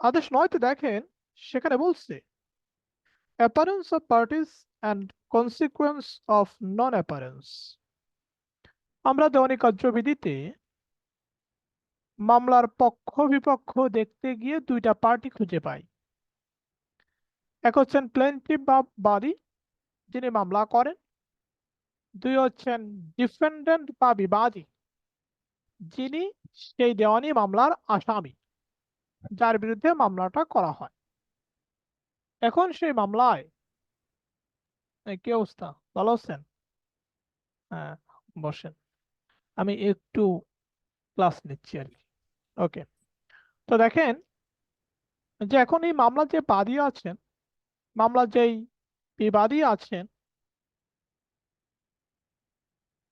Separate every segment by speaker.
Speaker 1: আদেশ নয়তে দেখেন, সেখানে বলছে appearance of parties and consequence of non appearance আমরা দেওয়ানি কার্যবিধিতে মামলার পক্ষ বিপক্ষ দেখতে গিয়ে দুইটা পার্টি খুঁজে পাই এক হচ্ছেন প্লেন্টিভ বা বাদী, যিনি মামলা করেন। দুই হচ্ছেন ডিফেন্ডেন্ট বা বিবাদী, যিনি সেই দেওয়ানি মামলার আসামি। যার বিরুদ্ধে মামলাটা করা হয়। এখন সেই মামলায় কি অবস্থা? ভালো আছেন? হ্যাঁ বসেন। আমি একটু ক্লাস নিচ্ছি আর কি। ওকে। তো দেখেন, যে এখন এই মামলা যে বাদী আছেন মামলা যেই বিবাদী আছেন,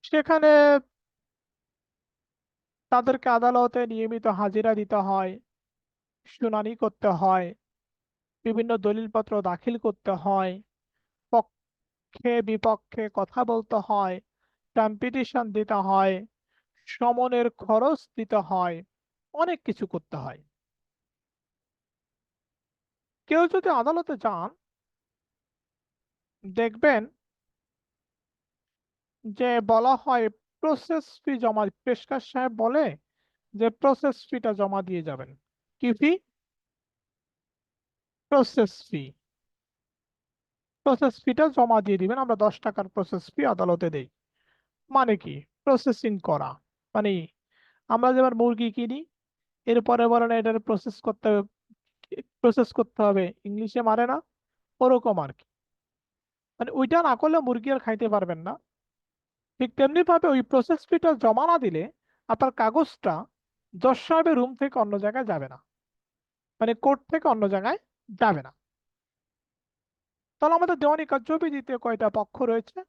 Speaker 1: সেখানে তাদেরকে আদালতে নিয়মিত হাজিরা দিতে হয়। শুনানি করতে হয়, বিভিন্ন দলিলপত্র দাখিল করতে হয়, পক্ষে বিপক্ষে কথা বলতে হয় কম্পিটিশন দিতে হয়, সমনের খরচ দিতে হয়, অনেক কিছু করতে হয়। কেউ যদি আদালতে যান, দেখবেন যে বলা হয় প্রসেস ফি জমা, পেশকার সাহেব বলে যে প্রসেস ফিটা জমা দিয়ে যাবেন। কি ফি প্রসেস ফি প্রসেস ফিটা জমা দিয়ে দিবেন, আমরা দশ টাকার প্রসেস ফি আদালতে দেই। মানে কি? প্রসেসিং করা। মানে আমরা যেমন মুরগি কিনি, এরপরে বলেন এটার প্রসেস করতে হবে প্রসেস করতে হবে, ইংলিশে মারে না, ওরকম আর কি। মানে ওইটা না করলে মুরগি আর খাইতে পারবেন না। ঠিক তেমনি ভাবে ওই প্রসেস ফিটা জমা না দিলে আপনার কাগজটা জজ সাহেবের রুম থেকে অন্য জায়গায় যাবে না। মানে কোর্ট থেকে অন্য জায়গায় যাবে না। তাহলে আমাদের দেওয়ানি কার্যবিধিতে কয়টা পক্ষ রয়েছে?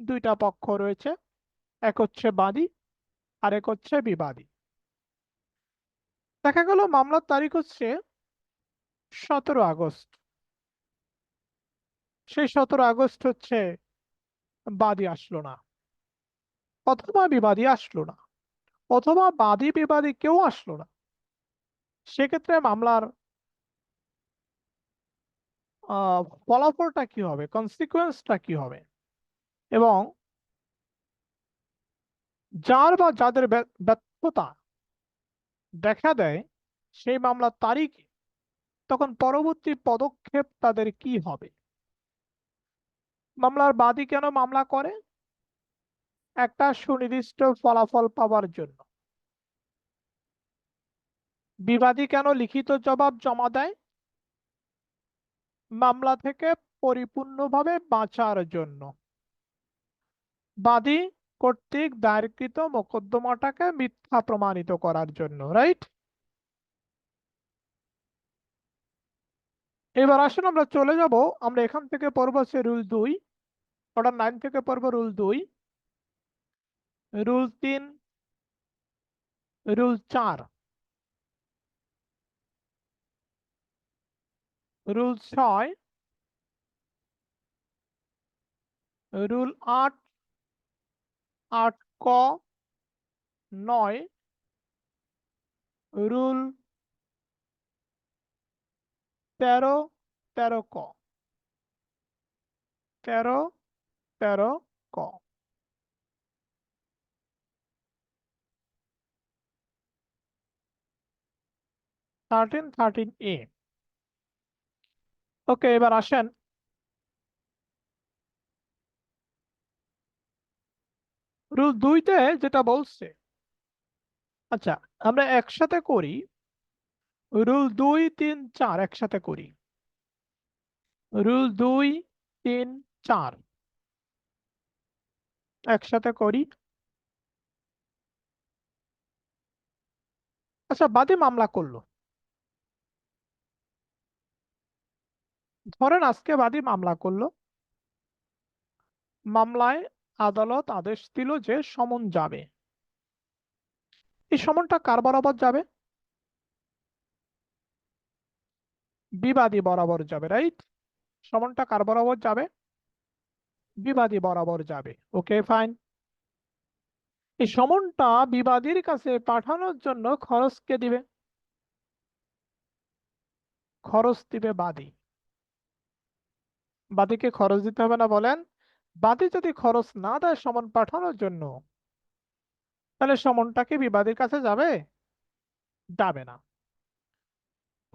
Speaker 1: দুইটা পক্ষ রয়েছে, এক হচ্ছে বাদী আর এক হচ্ছে বিবাদী। দেখা গেল মামলার তারিখ হচ্ছে সতেরো আগস্ট। সেই সতেরো আগস্ট হচ্ছে বাদী আসলো না, অথবা বিবাদী আসলো না, অথবা বাদী বিবাদী কেউ আসলো না। সেক্ষেত্রে মামলার ফলাফলটা কি হবে? কনসিকুয়েন্সটা কি হবে? এবং যার বা যাদের ব্যর্থতা দেখা দেয় সেই মামলার তারিখে, তখন পরবর্তী পদক্ষেপ তাদের কি হবে? মামলার বাদী কেন মামলা করে? একটা সুনির্দিষ্ট ফলাফল পাওয়ার জন্য। বিবাদী কেন লিখিত জবাব জমা দেয়? মামলা থেকে পরিপূর্ণভাবে বাঁচার জন্য। বাদী কর্তৃক দায়েরকৃত মোকদ্দমাটাকে মিথ্যা প্রমাণিত করার জন্য রাইট এবার আসুন আমরা চলে যাব, আমরা এখান থেকে পড়ব হচ্ছে রুল দুই, অর্ডার নাইন থেকে পড়ব রুল দুই। রুল তিন, রুল চার। রুল ছয় রুল আট আট ক, নয় রুল তেরো তেরো ক। তেরো তেরো ক। থার্টিন থার্টিন এ ওকে, এবার আসেন। রুল দুইতে যেটা বলছে আচ্ছা আমরা একসাথে করি, রুল দুই, তিন, চার একসাথে করি। রুল দুই, তিন, চার একসাথে করি। আচ্ছা বাদে মামলা করল। ধরেন আজকে বাদী মামলা করল। মামলায় আদালত আদেশ দিল যে সমন যাবে। এই সমনটা কার বরাবর যাবে? বিবাদী বরাবর যাবে রাইট সমনটা কার বরাবর যাবে? বিবাদী বরাবর যাবে ওকে ফাইন এই সমনটা বিবাদীর কাছে পাঠানোর জন্য খরচ কে দিবে। খরচ দিবে বাদী। বাদীকে খরচ দিতে হবে না বলেন। বাদী যদি খরচ না দেয় সমন পাঠানোর জন্য, তাহলে সমনটা কি বিবাদীর কাছে যাবে? যাবে না।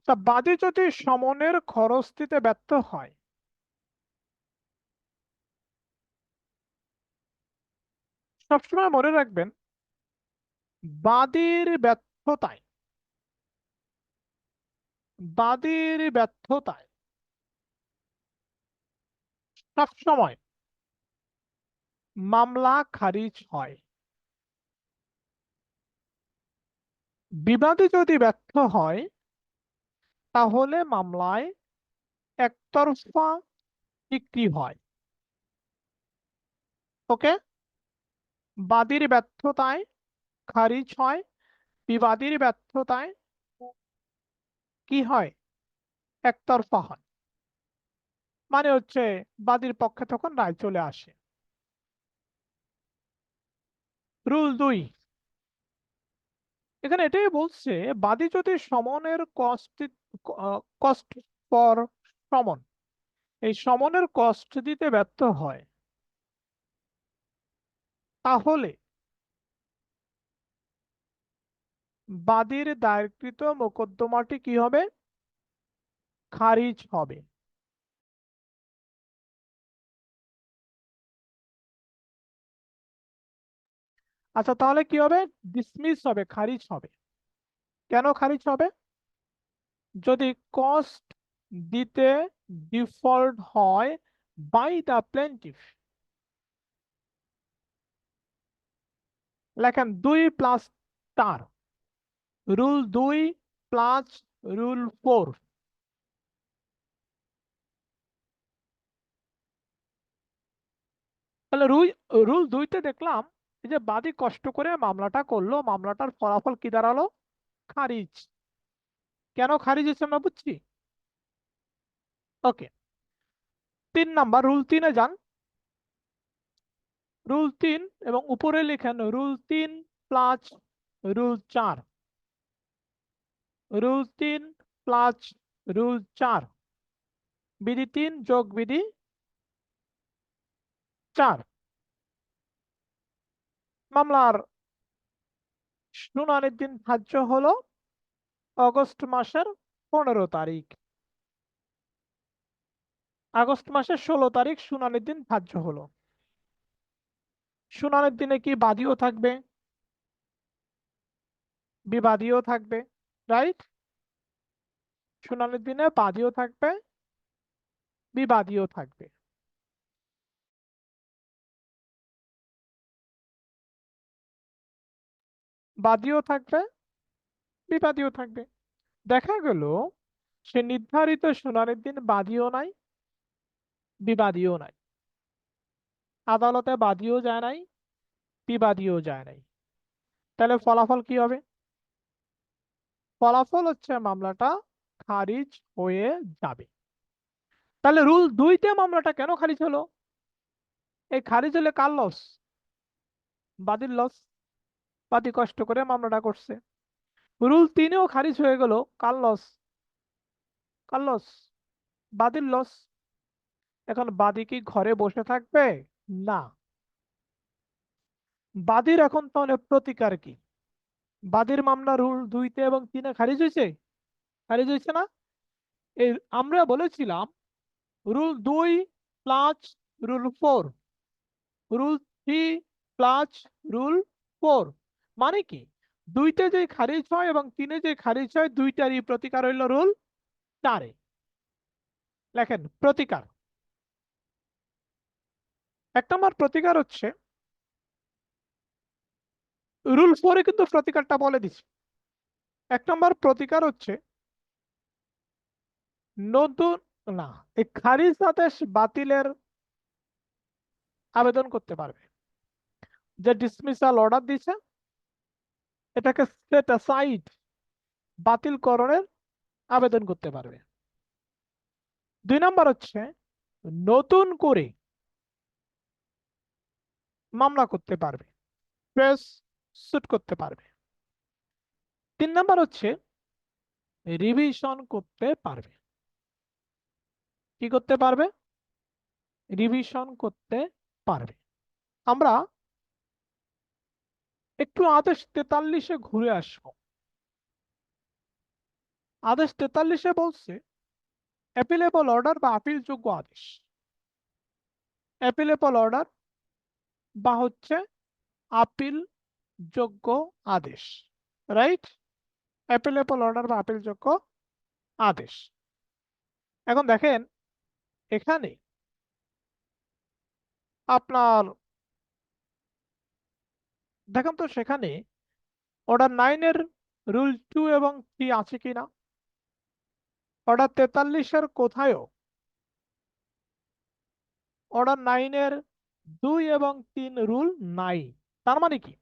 Speaker 1: তা বাদী যদি সমনের খরচ দিতে ব্যর্থ হয়, সবসময় মনে রাখবেন, বাদীর ব্যর্থতায় বাদীর ব্যর্থতায় সবসময় মামলা খারিজ হয়। বিবাদী যদি ব্যর্থ হয়, তাহলে মামলায় একতরফা বিক্রি হয়। ওকে? বাদীর ব্যর্থতায় খারিজ হয়। বিবাদীর ব্যর্থতায় কি হয়? একতরফা হয়। মানে হচ্ছে বাদীর পক্ষে তখন রায় চলে আসে। রুল দুই। এখানে এটাই বলছে, বাদী যদি সমনের কষ্ট কষ্ট ফর সমন, এই সমনের কষ্ট দিতে ব্যর্থ হয়, তাহলে বাদীর দায়েরকৃত মোকদ্দমাটি কি হবে? খারিজ হবে। আচ্ছা তাহলে কি হবে? ডিসমিস হবে, খারিজ হবে। কেন খারিজ হবে? যদি কস্ট দিতে ডিফল্ট হয় বাই দ্য প্লেন্টিফ লেখেন, দুই প্লাস চার রুল দুই প্লাস রুল ফোর তাহলে রুল দুইতে দেখলাম যে বাদী কষ্ট করে মামলাটা করল, মামলাটার ফলাফল কি দাঁড়াল? খারিজ। কেন খারিজ হচ্ছে আমরা বুঝছি? ওকে। তিন নাম্বার, রুল তিনে যান। রুল তিন এবং উপরে লেখেন রুল তিন প্লাস রুল চার। রুল তিন প্লাস রুল চার। বিধি তিন যোগ বিধি চার। মামলার শুনানির দিন ধার্য হলো অগস্ট মাসের পনেরো তারিখ। আগস্ট মাসের ষোলো তারিখ শুনানির দিন ধার্য হলো। শুনানির দিনে কি বাদীও থাকবে? বিবাদীও থাকবে, রাইট? শুনানির দিনে বাদীও থাকবে, বিবাদীও থাকবে। বাদীও থাকবে, বিবাদীও থাকবে। দেখা গেল, সে নির্ধারিত শুনানির দিন বাদীও নাই, বিবাদীও নাই। আদালতে বাদীও যায় নাই, বিবাদীও যায় নাই। তাহলে ফলাফল কি হবে? ফলাফল হচ্ছে মামলাটা খারিজ হয়ে যাবে। তাহলে রুল দুইতে মামলাটা কেন খারিজ হলো? এই খারিজ হলে কার লস বাদীর লস বাদী কষ্ট করে মামলাটা করছে। রুল তিনেও খারিজ হয়ে গেল কার লস কার লস বাদীর লস এখন বাদি কি ঘরে বসে থাকবে? না। বাদীর এখন তাহলে প্রতিকার কি? বাদীর মামলা রুল দুইতে এবং তিনে খারিজ হয়েছে? খারিজ হয়েছে না? এই আমরা বলেছিলাম রুল দুই plus rule four. Rule three plus rule four. মানে কি? দুইতে যে খারিজ হয় এবং তিনে যে খারিজ হয়, দুইটারই প্রতিকার হইল রুল চারে। লেখেন, প্রতিকার। এক নম্বর প্রতিকার হচ্ছে, রুল ফোরে কিন্তু প্রতিকারটা বলে দিচ্ছে এক নম্বর প্রতিকার হচ্ছে, নতুন, না, এই খারিজ আদেশ বাতিলের আবেদন করতে পারবে। যে ডিসমিসাল অর্ডার দিছে এটাকে সেট অ্যাসাইড বাতিলকরণের আবেদন করতে পারবে। দুই নম্বর হচ্ছে নতুন করে মামলা করতে পারবে প্রেস সুট করতে পারবে। তিন নম্বর হচ্ছে রিভিশন করতে পারবে। কি করতে পারবে? রিভিশন করতে পারবে। আমরা একটু আদেশ তেতাল্লিশে ঘুরে আসব। আদেশ তেতাল্লিশে বলছে অ্যাপিলেবল অর্ডার বা আপিলযোগ্য আদেশ। অ্যাপিলেবল অর্ডার বা হচ্ছে আপিল যোগ্য আদেশ রাইট অ্যাপিলেবল অর্ডার বা আপিলযোগ্য আদেশ। এখন দেখেন, এখানে আপনার দেখেন তো সেখানে অর্ডার নাইনের রুল টু এবং থ্রি আছে কিনা অর্ডার তেতাল্লিশের কোথায়ও অর্ডার নাইনের দুই এবং তিন রুল নাই তার মানে কি?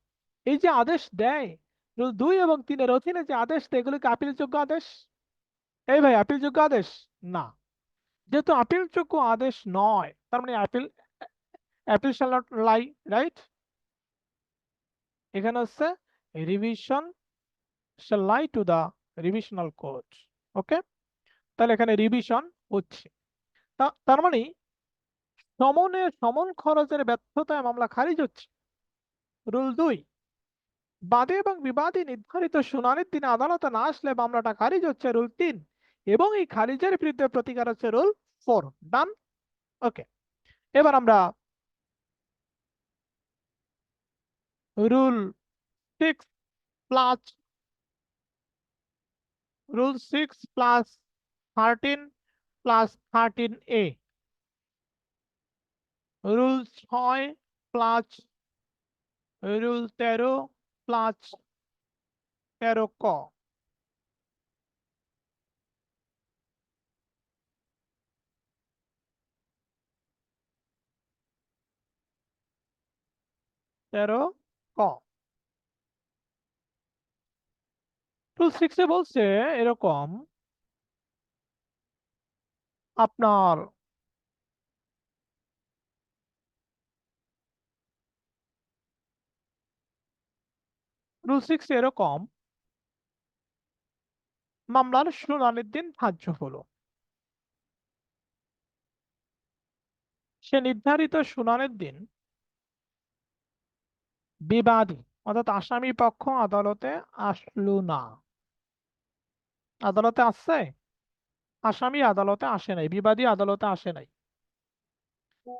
Speaker 1: এই যে আদেশ দেয় রুল দুই এবং তিনের অধীনে যে আদেশ দেয়, এগুলো এগুলোকে আপিলযোগ্য আদেশ? এই ভাই, আপিলযোগ্য আদেশ? না। যেহেতু আপিলযোগ্য আদেশ নয়, তার মানে appeal appeal shall not lie right এখানে হচ্ছে revision lie to the revisional court okay তাহলে এখানে রিভিশন হচ্ছে। তার মানে সমনে, সমন খরচের ব্যর্থতায় মামলা খারিজ হচ্ছে। রুল দুই, বাদী এবং বিবাদী নির্ধারিত শুনানির দিনে আদালতে না আসলে মামলাটা খারিজ হচ্ছে রুল তিন, এবং এই খারিজের বিরুদ্ধে প্রতিকার হচ্ছে রুল ফোর, ডান? ওকে, এবার আমরা rule six plus, rule six plus thirteen plus thirteen A. Rule ছয় প্লাস, রুল তেরো প্লাস তেরো ক। তেরো ক রুল সিক্সে বলছে এরকম, আপনার রুল সিক্স এরকম, মামলার শুনানির দিন ধার্য হলো। সে নির্ধারিত শুনানির দিন বিবাদী, অর্থাৎ আসামি পক্ষ আদালতে আসলো না। আদালতে আসছে? আসামি আদালতে আসে নাই, বিবাদী আদালতে আসে নাই।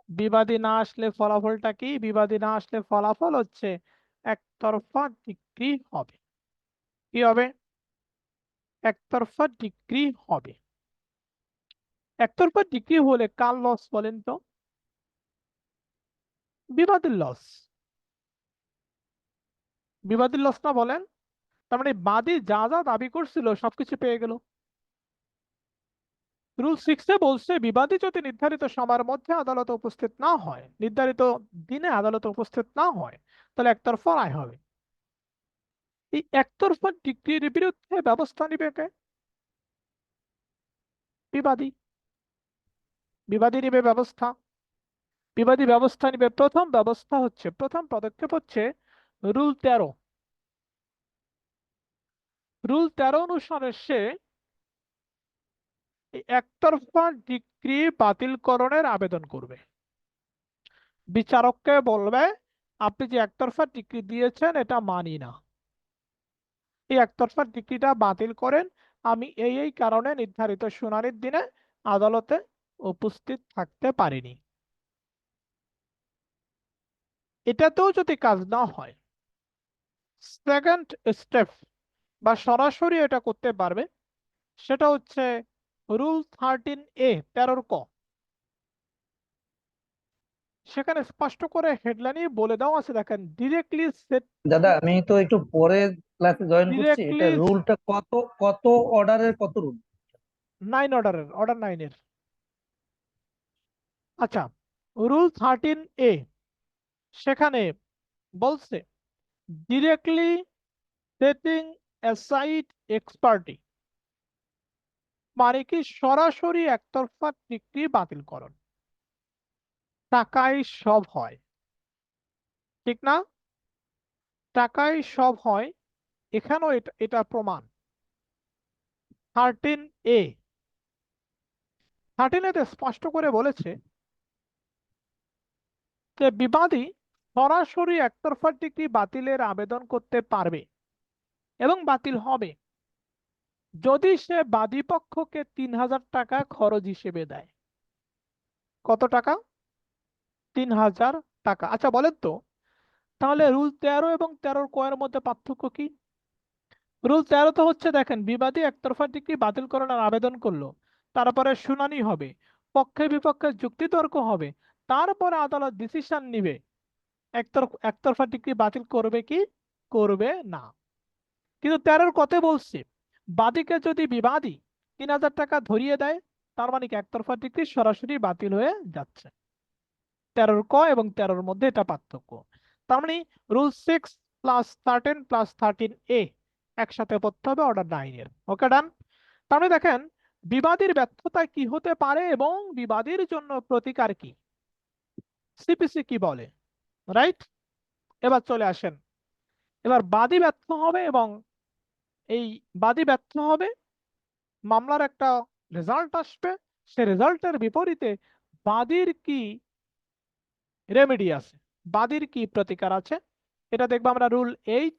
Speaker 1: বিবাদী না আসলে ফলাফলটা কি? বিবাদী না আসলে ফলাফল হচ্ছে একতরফা ডিগ্রি হবে। কি হবে? একতরফা ডিগ্রি হবে। একতরফা ডিগ্রি হলে কার লস বলেন তো? বিবাদের লস বিবাদীর লস না বলেন, তার মানে বাদী যা যা দাবি করছিল সবকিছু পেয়ে গেল। রুল সিক্সে বলছে, বিবাদী যদি নির্ধারিত সময়ের মধ্যে আদালতে উপস্থিত না হয়, নির্ধারিত দিনে আদালতে উপস্থিত না হয়, তাহলে একতরফা রায় হবে। এই একতরফা ডিগ্রির বিরুদ্ধে ব্যবস্থা নিবে কে? বিবাদী। বিবাদী নিবে ব্যবস্থা। বিবাদী ব্যবস্থা নিবে। প্রথম ব্যবস্থা হচ্ছে, প্রথম পদক্ষেপ হচ্ছে রুল তেরো। রুল তেরো অনুসারে সে একতরফা ডিগ্রি বাতিলকরণের আবেদন করবে। বিচারককে বলবে, আপনি যে একতরফা ডিগ্রি দিয়েছেন, এটা মানি না। এই একতরফা ডিগ্রিটা বাতিল করেন। আমি এই এই কারণে নির্ধারিত শুনানির দিনে আদালতে উপস্থিত থাকতে পারিনি। এটাতেও যদি কাজ না হয় সেকেন্ড স্টেপ বা সরাসরি এটা করতে পারবে সেটা হচ্ছে রুল থার্টিন এ তেরোর ক। সেখানে স্পষ্ট করে হেডলাইনে বলে দেওয়া আছে দেখেন ডিরেক্টলি সেট
Speaker 2: দাদা আমি তো একটু পরে ক্লাসে জয়েন করছি এটা রুলটা কত কত অর্ডারের কত রুল
Speaker 1: নাইন অর্ডারের অর্ডার নাইনের আচ্ছা রুল থার্টিন এ সেখানে বলছে ডিরেক্টলি সেটিং অ্যাসাইড এক্সপার্টি মানে কি সরাসরি একতরফা ডিগ্রি বাতিলকরণ টাকায় সব হয়, ঠিক না? টাকায় সব হয়, এখানেও এটা প্রমাণ। থার্টিন এ থার্টিনেতে স্পষ্ট করে বলেছে যে বিবাদী সরাসরি একতরফা ডিগ্রি বাতিলের আবেদন করতে পারবে এবং বাতিল হবে। যদি সে বাদী পক্ষকে তিন হাজার টাকা খরচ হিসেবে দেয়। কত টাকা? তিন হাজার টাকা। আচ্ছা বলেন তো, তাহলে রুল তেরো এবং তেরোর কয়ের মধ্যে পার্থক্য কি? রুল তেরো তো হচ্ছে, দেখেন, বিবাদী একতরফা ডিগ্রি বাতিল করানোর আবেদন করল, তারপরে শুনানি হবে পক্ষে বিপক্ষে যুক্তিতর্ক হবে, তারপরে আদালত ডিসিশন নিবে। একতরফা ডিগ্রি বাতিল করবে কি? করবে না। কিন্তু তেরোর কথা বলছে বাদীকে যদি বিবাদী তিন হাজার টাকা ধরিয়ে দেয়, তার মানে কি একতরফা ডিগ্রি সরাসরি বাতিল হয়ে যাচ্ছে। তেরোর ক এবং তেরোর মধ্যে এটা পার্থক্য। তার মানে rule six plus thirteen plus thirteen A একসাথে পড়তে হবে অর্ডার নাইনের। ওকে, ডান? তাহলে দেখেন, বিবাদীর ব্যর্থতা কি হতে পারে এবং বিবাদীর জন্য প্রতিকার কি? সিপিসি কি বলে? রাইট এবার চলে আসেন। এবার বাদী ব্যর্থ হবে এবং এই বাদী ব্যর্থ হবে, মামলার একটা রেজাল্ট আসবে। সে রেজাল্টের বিপরীতে বাদীর কি রেমেডি আছে? বাদীর কি প্রতিকার আছে? এটা দেখব আমরা rule eight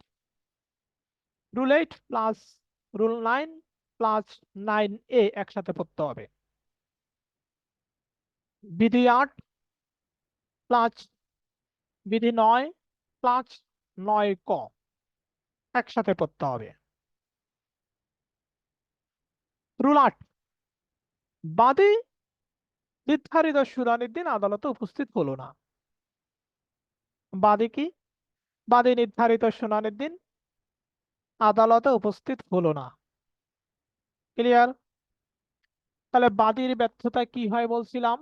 Speaker 1: rule eight plus rule nine plus nine A একসাথে পড়তে হবে। বিধি আট প্লাস বিধি নয় প্লাস নয়, ক। একসাথে পড়তে হবে। রুল আট। বাদী নির্ধারিত শুনানির দিন আদালতে উপস্থিত হলো না। বাদী কি? বাদী নির্ধারিত শুনানির দিন আদালতে উপস্থিত হলো না। ক্লিয়ার? তাহলে বাদীর ব্যর্থতা কি হয় বলছিলাম?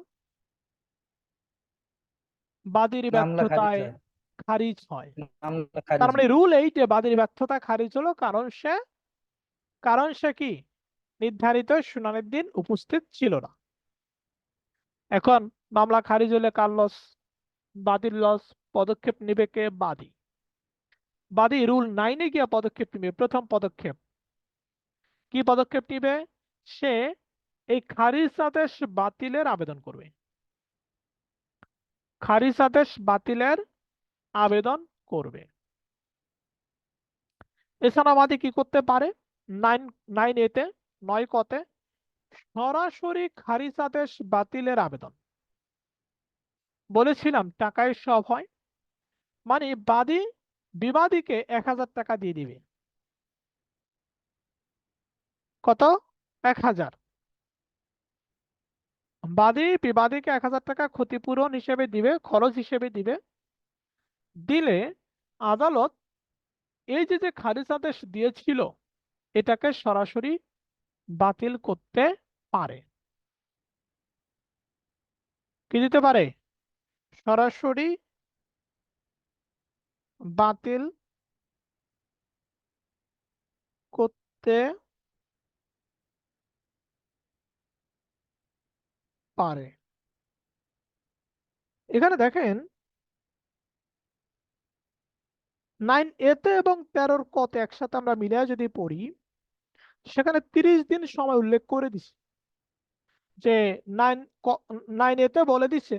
Speaker 1: বাদীর ব্যর্থতায় খারিজ হয়। তার মানে রুল এইটে বাদীর ব্যর্থতা খারিজ হলো কারণ সে কারণ সে কি? নির্ধারিত শুনানির দিন উপস্থিত ছিল না। এখন মামলা খারিজ হলে কার লস বাদীর লস পদক্ষেপ নিবে কে? বাদী। বাদী রুল নাইনে গিয়ে পদক্ষেপ নিবে। প্রথম পদক্ষেপ। কি পদক্ষেপ নিবে? সে এই খারিজ আদেশ বাতিলের আবেদন করবে। খারিজ আদেশ বাতিলের আবেদন করবে। এছাড়া বাদী কি করতে পারে? নাইন নাইন এতে, নয় কতে সরাসরি খারিজ আদেশ বাতিলের আবেদন। বলেছিলাম টাকায় সব হয়। মানে বাদী, বিবাদীকে এক হাজার টাকা দিয়ে দিবে। কত? এক হাজার। বাদী বিবাদীকে এক হাজার টাকা ক্ষতিপূরণ হিসেবে দিবে, খরচ হিসেবে দিবে। দিলে আদালত এই যে যে খারিজ আদেশ দিয়েছিল, এটাকে সরাসরি বাতিল করতে পারে। কি দিতে পারে? সরাসরি বাতিল করতে পারে। এখানে দেখেন নাইন এতে এবং তেরোর কতে একসাথে আমরা মিলিয়ে যদি পড়ি, সেখানে তিরিশ দিন সময় উল্লেখ করে দিছে। যে নাইন নাইন এতে বলে দিছে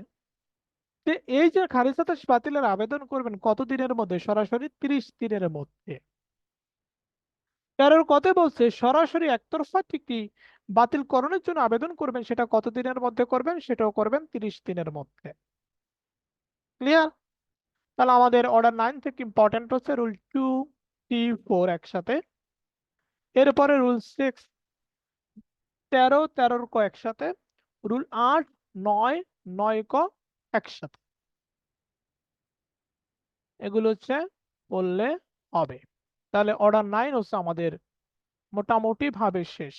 Speaker 1: যে, এই যে খারিজ বাতিলের আবেদন করবেন কত দিনের মধ্যে? সরাসরি তিরিশ দিনের মধ্যে। তেরোর কতে বলছে, সরাসরি একতরফা ঠিকই বাতিল করণের জন্য আবেদন করবেন, সেটা কত দিনের মধ্যে করবেন, সেটাও করবেন তিরিশ দিনের মধ্যে। ক্লিয়ার তাহলে আমাদের অর্ডার নাইন থেকে ইম্পর্টেন্ট হচ্ছে রুল টু থ্রি ফোর একসাথে। এরপরে রুল সিক্স তেরো, তেরোর ক একসাথে। রুল আট, নয় নয় ক একসাথে। এগুলো হচ্ছে বললে হবে। তাহলে অর্ডার নাইন হচ্ছে আমাদের মোটামুটি ভাবে শেষ।